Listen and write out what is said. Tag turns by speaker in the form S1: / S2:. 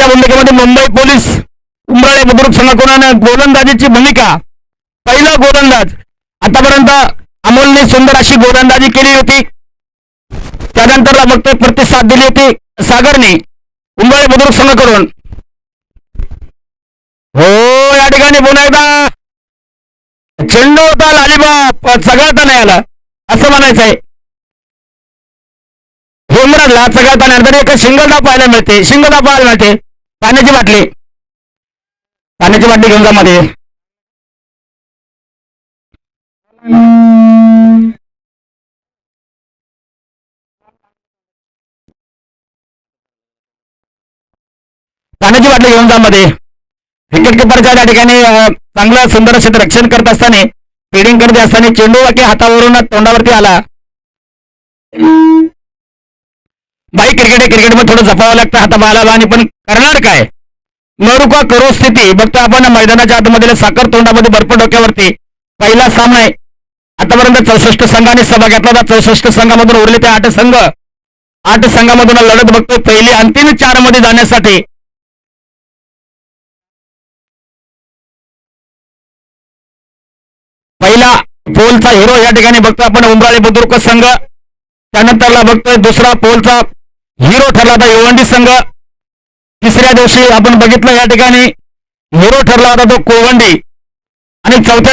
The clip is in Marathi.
S1: आजच्या भूमिकेमध्ये मुंबई पोलीस उमराळे बुद्रुक संघाकडून गोलंदाजीची भूमिका. पहिला गोलंदाज. आतापर्यंत अमोलने सुंदर अशी गोलंदाजी केली होती. त्यानंतर मग ते प्रतिसाद दिली होती सागरने उमराळे बुद्रुक संघाकडून. हो या ठिकाणी पुन्हा एकदा चेंडू होता लालीबाप चगळता नाही आला असं म्हणायचं आहे हेमराजला चगळता नाही आला तरी एक सिंगल पाहायला मिळते सिंगल पाहायला मिळते. पाण्याची बाटली. पाण्याची बाटली घेऊन जा मध्ये. पाण्याची बाटली घेऊन जा मध्ये. विकेट किपरच्या त्या ठिकाणी चांगलं सुंदर असे रक्षण करत असताना फिडिंग करत असताना चेंडू वाके हातावरून तोंडावरती आला. बाई क्रिकेट आहे क्रिकेटमध्ये थोडं जपावं लागतं हाताबाला आणि पण करणार काय? नरुका करो स्थिती. बघतो आपण मैदानाच्या आतमधील साखर तोंडामध्ये बर्फ डोक्यावरती. पहिला सामना आहे. आतापर्यंत चौसष्ट संघाने सहभाग घेतला होता. चौसष्ट संघामधून उरले ते आठ संघ. आठ संघामधून लढत बघतो पहिली अंतिम चारमध्ये जाण्यासाठी. पहिला पोलचा हिरो या ठिकाणी बघतो आपण. उमराळे बुद्रुक संघ. त्यानंतरला बघतोय दुसरा पोलचा हिरो ठरला होता युवंडी संघ. तिसऱ्या दिवशी आपण बघितलं या ठिकाणी हिरो ठरला होता तो कोवंडी. आणि चौथ्या